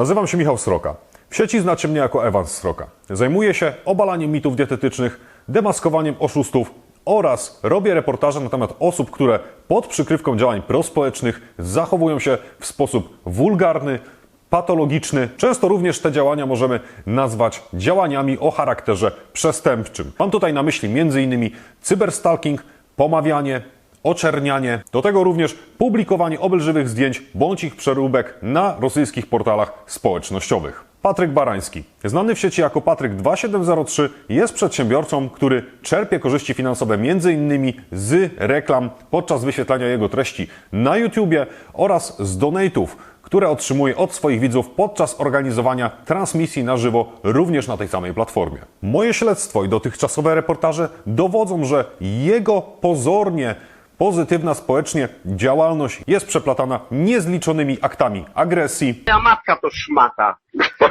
Nazywam się Michał Sroka. W sieci znacie mnie jako Evans Sroka. Zajmuję się obalaniem mitów dietetycznych, demaskowaniem oszustów oraz robię reportaże na temat osób, które pod przykrywką działań prospołecznych zachowują się w sposób wulgarny, patologiczny. Często również te działania możemy nazwać działaniami o charakterze przestępczym. Mam tutaj na myśli m.in. cyberstalking, pomawianie, oczernianie, do tego również publikowanie obelżywych zdjęć bądź ich przeróbek na rosyjskich portalach społecznościowych. Patryk Barański, znany w sieci jako Patryk 2703, jest przedsiębiorcą, który czerpie korzyści finansowe m.in. z reklam podczas wyświetlania jego treści na YouTubie oraz z donate'ów, które otrzymuje od swoich widzów podczas organizowania transmisji na żywo również na tej samej platformie. Moje śledztwo i dotychczasowe reportaże dowodzą, że jego pozornie pozytywna społecznie działalność jest przeplatana niezliczonymi aktami agresji, Moja matka to szmata.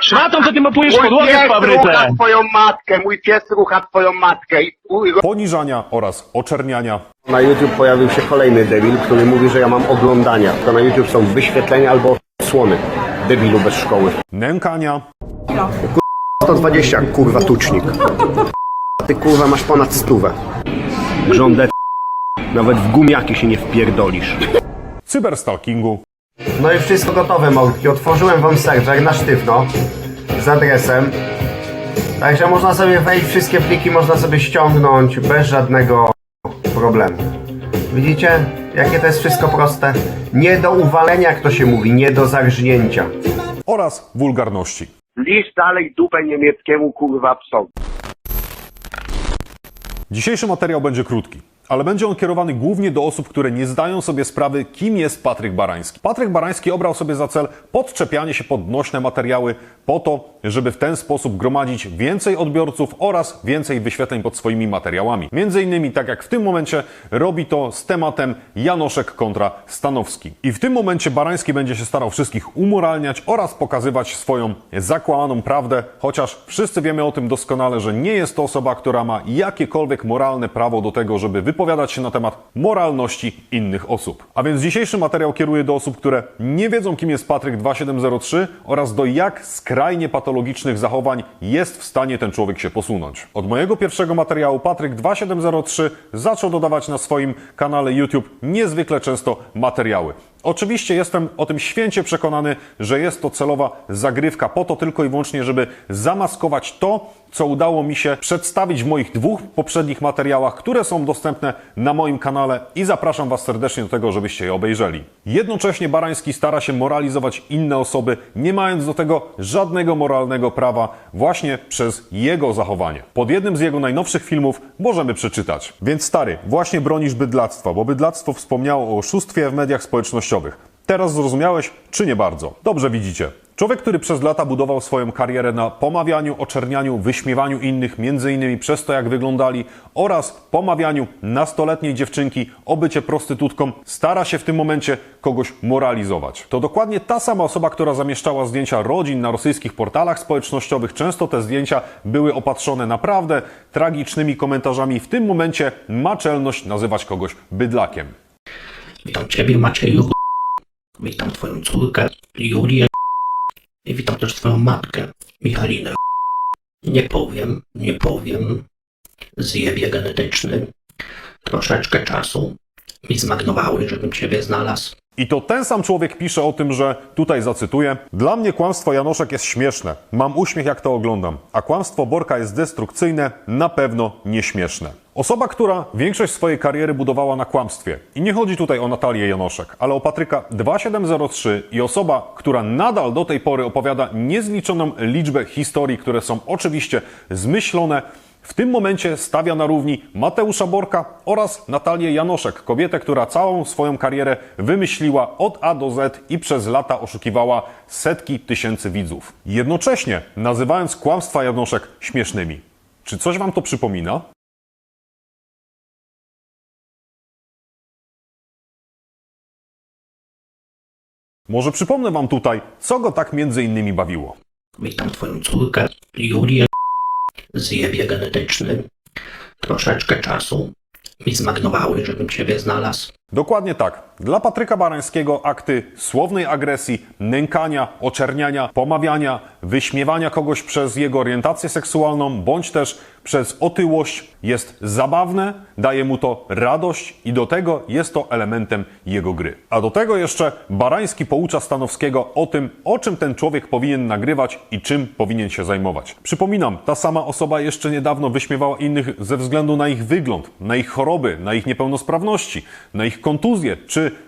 Szmatą to ty mapujesz podłogę w fabryce. rucha twoją matkę, mój pies rucha twoją matkę. I poniżania oraz oczerniania. Na YouTube pojawił się kolejny debil, który mówi, że ja mam oglądania. To na YouTube są wyświetlenia albo słony. Debilu bez szkoły. nękania, 120, kurwa, tucznik. A ty, kurwa, masz ponad stówę. Grządę nawet w gumiaki się nie wpierdolisz. cyberstalkingu, No i wszystko gotowe, małpki. Otworzyłem wam serwer na sztywno z adresem. Także można sobie wejść, wszystkie pliki można sobie ściągnąć bez żadnego problemu. Widzicie, jakie to jest wszystko proste? Nie do uwalenia, jak to się mówi, nie do zarżnięcia. oraz wulgarności. lisz dalej dupę niemieckiemu kurwa psowi. Dzisiejszy materiał będzie krótki, ale będzie on kierowany głównie do osób, które nie zdają sobie sprawy, kim jest Patryk Barański. Patryk Barański obrał sobie za cel podczepianie się pod nośne materiały po to, żeby w ten sposób gromadzić więcej odbiorców oraz więcej wyświetleń pod swoimi materiałami. Między innymi, tak jak w tym momencie, robi to z tematem Janoszek kontra Stanowski. I w tym momencie Barański będzie się starał wszystkich umoralniać oraz pokazywać swoją zakłamaną prawdę, chociaż wszyscy wiemy o tym doskonale, że nie jest to osoba, która ma jakiekolwiek moralne prawo do tego, żeby wypowiadać się na temat moralności innych osób. A więc dzisiejszy materiał kieruje do osób, które nie wiedzą, kim jest Patryk 2703 oraz do jak skrajnie patologicznych zachowań jest w stanie ten człowiek się posunąć. Od mojego pierwszego materiału Patryk 2703 zaczął dodawać na swoim kanale YouTube niezwykle często materiały. Oczywiście jestem o tym święcie przekonany, że jest to celowa zagrywka po to tylko i wyłącznie, żeby zamaskować to, co udało mi się przedstawić w moich dwóch poprzednich materiałach, które są dostępne na moim kanale i zapraszam Was serdecznie do tego, żebyście je obejrzeli. Jednocześnie Barański stara się moralizować inne osoby, nie mając do tego żadnego moralnego prawa, właśnie przez jego zachowanie. Pod jednym z jego najnowszych filmów możemy przeczytać. Więc stary, właśnie bronisz bydlactwa, bo bydlactwo wspomniało o oszustwie w mediach społecznościowych. Teraz zrozumiałeś, czy nie bardzo? Dobrze widzicie. Człowiek, który przez lata budował swoją karierę na pomawianiu, oczernianiu, wyśmiewaniu innych, między innymi przez to, jak wyglądali, oraz pomawianiu nastoletniej dziewczynki o bycie prostytutką, stara się w tym momencie kogoś moralizować. To dokładnie ta sama osoba, która zamieszczała zdjęcia rodzin na rosyjskich portalach społecznościowych. Często te zdjęcia były opatrzone naprawdę tragicznymi komentarzami. W tym momencie ma czelność nazywać kogoś bydlakiem. Witam ciebie Macieju. Witam twoją córkę Julię. I witam też twoją matkę Michalinę. Nie powiem, nie powiem. Zjebie genetyczny. Troszeczkę czasu mi zmarnowały, żebym ciebie znalazł. I to ten sam człowiek pisze o tym, że tutaj zacytuję: Dla mnie kłamstwo Janoszek jest śmieszne. Mam uśmiech, jak to oglądam. A kłamstwo Borka jest destrukcyjne, na pewno nieśmieszne. Osoba, która większość swojej kariery budowała na kłamstwie. I nie chodzi tutaj o Natalię Janoszek, ale o Patryka 2703 i osoba, która nadal do tej pory opowiada niezliczoną liczbę historii, które są oczywiście zmyślone, w tym momencie stawia na równi Mateusza Borka oraz Natalię Janoszek, kobietę, która całą swoją karierę wymyśliła od A do Z i przez lata oszukiwała setki tysięcy widzów. Jednocześnie nazywając kłamstwa Janoszek śmiesznymi. Czy coś wam to przypomina? Może przypomnę wam tutaj, co go tak między innymi bawiło. Witam twoją córkę Julię. Zjebie genetyczny. Troszeczkę czasu mi zmarnowały, żebym ciebie znalazł. Dokładnie tak. Dla Patryka Barańskiego akty słownej agresji, nękania, oczerniania, pomawiania, wyśmiewania kogoś przez jego orientację seksualną, bądź też przez otyłość jest zabawne, daje mu to radość i do tego jest to elementem jego gry. A do tego jeszcze Barański poucza Stanowskiego o tym, o czym ten człowiek powinien nagrywać i czym powinien się zajmować. Przypominam, ta sama osoba jeszcze niedawno wyśmiewała innych ze względu na ich wygląd, na ich choroby, na ich niepełnosprawności, na ich kontuzje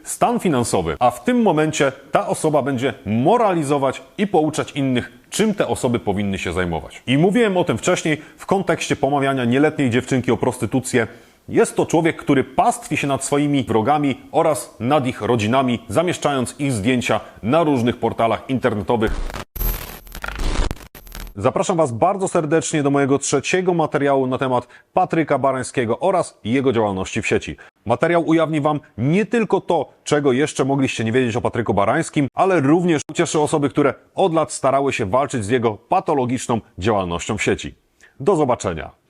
stan finansowy, a w tym momencie ta osoba będzie moralizować i pouczać innych, czym te osoby powinny się zajmować. I mówiłem o tym wcześniej w kontekście pomawiania nieletniej dziewczynki o prostytucję. Jest to człowiek, który pastwi się nad swoimi wrogami oraz nad ich rodzinami, zamieszczając ich zdjęcia na różnych portalach internetowych. Zapraszam Was bardzo serdecznie do mojego trzeciego materiału na temat Patryka Barańskiego oraz jego działalności w sieci. Materiał ujawni Wam nie tylko to, czego jeszcze mogliście nie wiedzieć o Patryku Barańskim, ale również ucieszy osoby, które od lat starały się walczyć z jego patologiczną działalnością w sieci. Do zobaczenia.